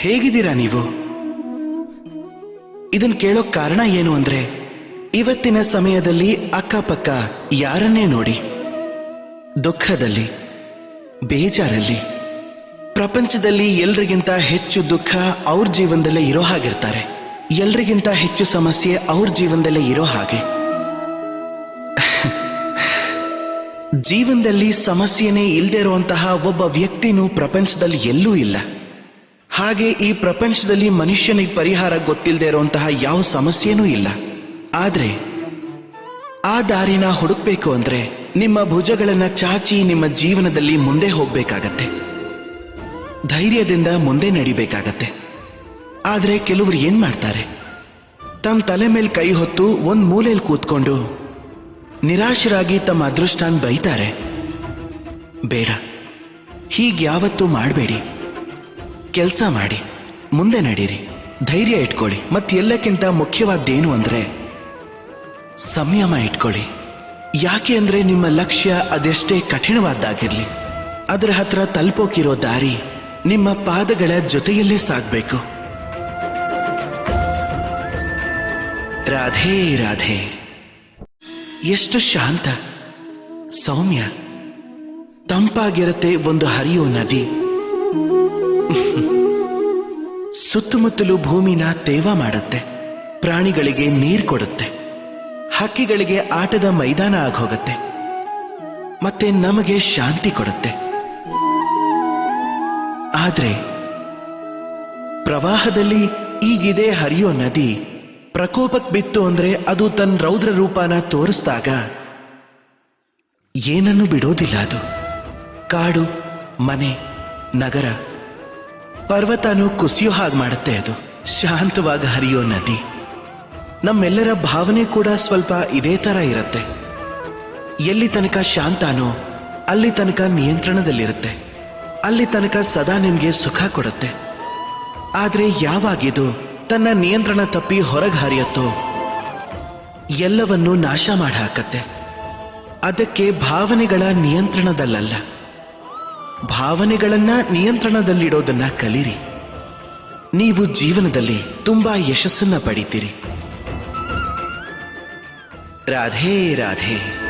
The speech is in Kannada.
ಹೇಗಿದ್ದೀರಾ ನೀವು? ಇದನ್ ಕೇಳೋಕ್ ಕಾರಣ ಏನು ಅಂದ್ರೆ, ಇವತ್ತಿನ ಸಮಯದಲ್ಲಿ ಅಕ್ಕಪಕ್ಕ ಯಾರನ್ನೇ ನೋಡಿ, ದುಃಖದಲ್ಲಿ, ಬೇಜಾರಲ್ಲಿ, ಪ್ರಪಂಚದಲ್ಲಿ ಎಲ್ರಿಗಿಂತ ಹೆಚ್ಚು ದುಃಖ ಅವ್ರ ಜೀವನದಲ್ಲೇ ಇರೋ ಹಾಗಿರ್ತಾರೆ. ಎಲ್ರಿಗಿಂತ ಹೆಚ್ಚು ಸಮಸ್ಯೆ ಅವ್ರ ಜೀವನದಲ್ಲೇ ಇರೋ ಹಾಗೆ. ಜೀವನದಲ್ಲಿ ಸಮಸ್ಯೆನೇ ಇಲ್ಲದೆ ಇರುವಂತಹ ಒಬ್ಬ ವ್ಯಕ್ತಿನೂ ಪ್ರಪಂಚದಲ್ಲಿ ಎಲ್ಲೂ ಇಲ್ಲ. ಹಾಗೆ ಈ ಪ್ರಪಂಚದಲ್ಲಿ ಮನುಷ್ಯನಿಗೆ ಪರಿಹಾರ ಗೊತ್ತಿಲ್ಲದೆ ಇರುವಂತಹ ಯಾವ ಸಮಸ್ಯೆನೂ ಇಲ್ಲ. ಆದರೆ ಆ ದಾರಿನ ಹುಡುಕ್ಬೇಕು ಅಂದ್ರೆ ನಿಮ್ಮ ಭುಜಗಳನ್ನ ಚಾಚಿ ನಿಮ್ಮ ಜೀವನದಲ್ಲಿ ಮುಂದೆ ಹೋಗ್ಬೇಕಾಗತ್ತೆ. ಧೈರ್ಯದಿಂದ ಮುಂದೆ ನಡಿಬೇಕಾಗತ್ತೆ. ಆದರೆ ಕೆಲವರು ಏನ್ ಮಾಡ್ತಾರೆ? ತಮ್ಮ ತಲೆ ಮೇಲೆ ಕೈ ಹೊತ್ತು ಒಂದ್ ಮೂಲೆಯಲ್ಲಿ ಕೂತ್ಕೊಂಡು ನಿರಾಶರಾಗಿ ತಮ್ಮ ಅದೃಷ್ಟಾನ್ ಬೈತಾರೆ. ಬೇಡ, ಹೀಗ್ಯಾವತ್ತೂ ಮಾಡಬೇಡಿ. ಕೆಲಸ ಮಾಡಿ. ಮುಂದೆ ನಡೀರಿ. ಧೈರ್ಯ ಇಟ್ಕೊಳ್ಳಿ. ಮತ್ತೆ ಎಲ್ಲಕ್ಕಿಂತ ಮುಖ್ಯವಾದ್ದೇನು ಅಂದ್ರೆ ಸಂಯಮ ಇಟ್ಕೊಳ್ಳಿ. ಯಾಕೆ ಅಂದ್ರೆ ನಿಮ್ಮ ಲಕ್ಷ್ಯ ಅದೆಷ್ಟೇ ಕಠಿಣವಾದ್ದಾಗಿರ್ಲಿ. ಅದರ ಹತ್ರ ತಲುಪೋಕಿರೋ ದಾರಿ ನಿಮ್ಮ ಪಾದಗಳ ಜೊತೆಯಲ್ಲೇ ಸಾಗಬೇಕು. ರಾಧೇ, ರಾಧೆ. ಎಷ್ಟು ಶಾಂತ. ಸೌಮ್ಯ. ತಂಪಾಗಿರತ್ತೆ ಒಂದು ಹರಿಯೋ ನದಿ. ಸುತ್ತಮುತ್ತಲು ಭೂಮಿನ ತೇವ ಮಾಡುತ್ತೆ. ಪ್ರಾಣಿಗಳಿಗೆ ನೀರು ಕೊಡುತ್ತೆ. ಹಕ್ಕಿಗಳಿಗೆ ಆಟದ ಮೈದಾನ ಆಗೋಗತ್ತೆ. ಮತ್ತೆ ನಮಗೆ ಶಾಂತಿ ಕೊಡುತ್ತೆ. ಆದ್ರೆ, ಪ್ರವಾಹದಲ್ಲಿ ಈಗಿದೆ ಹರಿಯೋ ನದಿ ಪ್ರಕೋಪಕ್ಕೆ ಬಿತ್ತು ಅಂದ್ರೆ ಅದು ತನ್ನ ರೌದ್ರ ರೂಪನ ತೋರಿಸಿದಾಗ ಏನನ್ನು ಬಿಡೋದಿಲ್ಲ ಅದು. ಕಾಡು, ಮನೆ, ನಗರ ಪರ್ವತನೂ ಕುಸಿಯೋ ಹಾಗೆ ಮಾಡುತ್ತೆ ಅದು. ಶಾಂತವಾಗಿ ಹರಿಯೋ ನದಿ. ನಮ್ಮೆಲ್ಲರ ಭಾವನೆ ಕೂಡ ಸ್ವಲ್ಪ ಇದೇ ತರ ಇರುತ್ತೆ. ಎಲ್ಲಿ ತನಕ ಶಾಂತನೋ, ಅಲ್ಲಿ ತನಕ ನಿಯಂತ್ರಣದಲ್ಲಿರುತ್ತೆ. ಅಲ್ಲಿ ತನಕ ಸದಾ ನಿಮಗೆ ಸುಖ ಕೊಡುತ್ತೆ. ಆದರೆ ಯಾವಾಗಿದು ತನ್ನ ನಿಯಂತ್ರಣ ತಪ್ಪಿ ಹೊರಗೆ ಹರಿಯುತ್ತೋ, ಎಲ್ಲವನ್ನೂ ನಾಶ ಮಾಡಿ ಹಾಕತ್ತೆ ಅದಕ್ಕೆ ಭಾವನೆಗಳ ನಿಯಂತ್ರಣದಲ್ಲಲ್ಲ. ಭಾವನೆಗಳನ್ನ ನಿಯಂತ್ರಣದಲ್ಲಿಡೋದನ್ನ ಕಲಿರಿ. ನೀವು ಜೀವನದಲ್ಲಿ ತುಂಬಾ ಯಶಸ್ಸನ್ನ ಪಡಿತೀರಿ. ರಾಧೇ ರಾಧೆ.